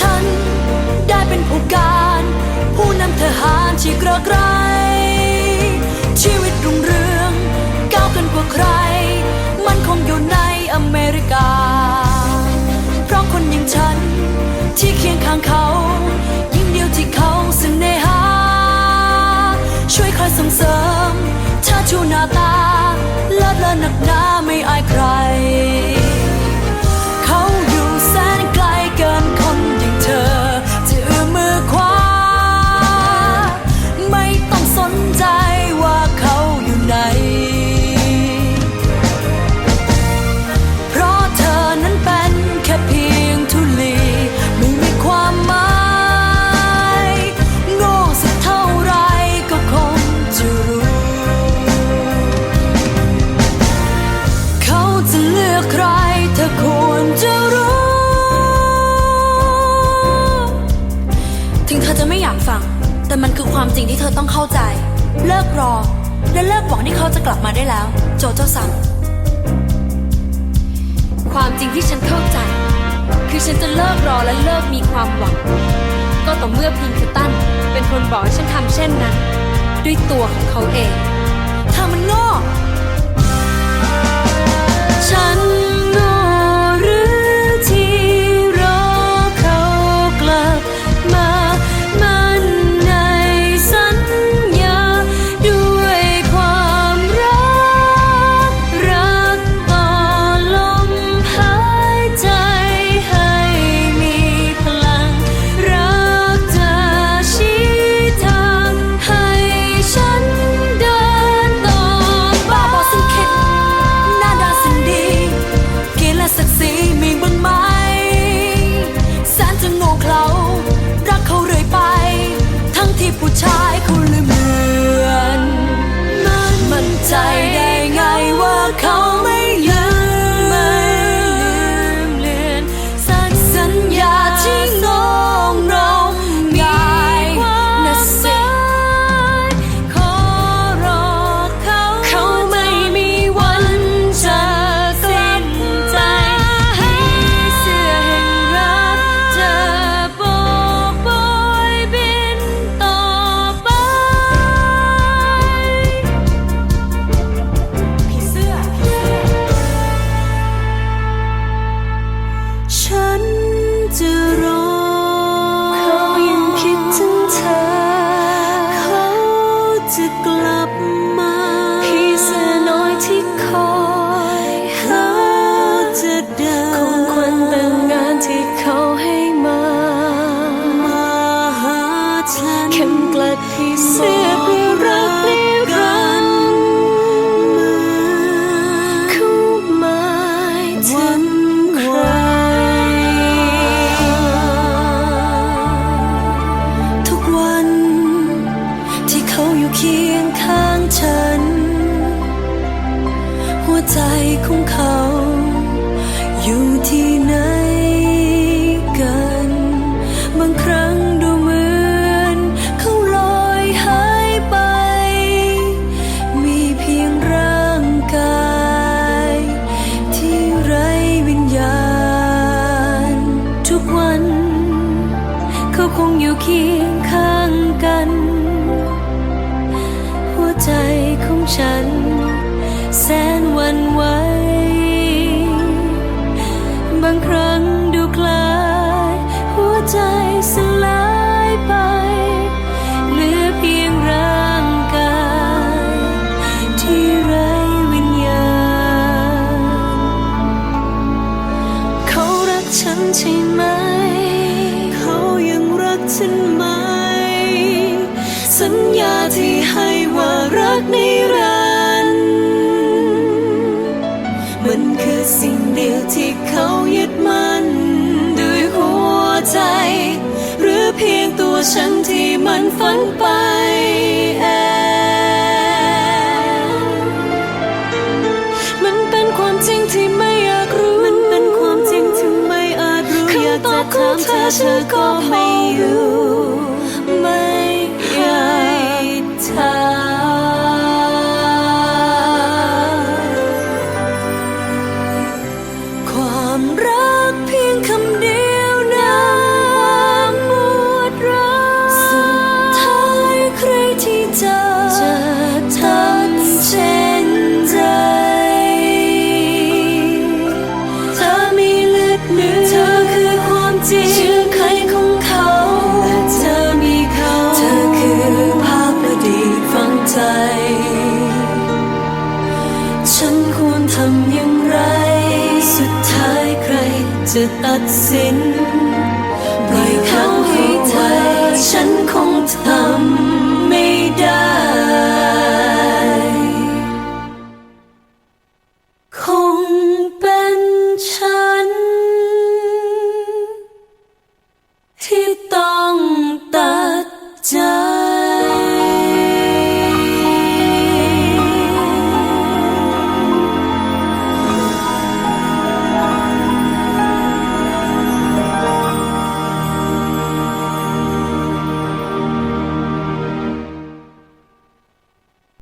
ฉัน ได้เป็นผู้การ ผู้นำทหารที่เกระไกรชีวิตรุ่งเรืองก้าวกันกว่าใคร มันคงอยู่ในอเมริกา เพราะคนอย่างฉัน ที่เคียงข้างเขา ยิ่งเดียวที่เขาเสน่หา ช่วยคอยส่งเสริม ความจริงที่เธอต้องเข้าใจ เลิกรอ และเลิกหวังที่เขาจะกลับมาได้แล้ว โจโจสั่งความจริงที่ฉันเข้าใจ คือฉันจะเลิกรอและเลิกมีความหวัง ก็ต่อเมื่อพิงค์ตันเป็นคนบอกให้ฉันทำเช่นนั้น ด้วยตัวของเขาเองเธอมันโง่ฉัน ข็มกลัดพี่เสื้อเพื่อรักนิรันดร์เขาหมายถึงใคร ทุกวันที่เขาอยู่เคียงข้างฉัน หัวใจของเขาอยู่ที่ ฉันใช่ไหม เขายังรักฉันไหม สัญญาที่ให้ว่ารักนิรันดร์มันคือสิ่งเดียวที่เขายึดมั่นด้วยหัวใจ หรือเพียงตัวฉันที่มันฝันไปากจะถา ใจ ฉันควรทำอย่างไร สุดท้ายใครจะตัดสินปล่อยเขาให้เธอ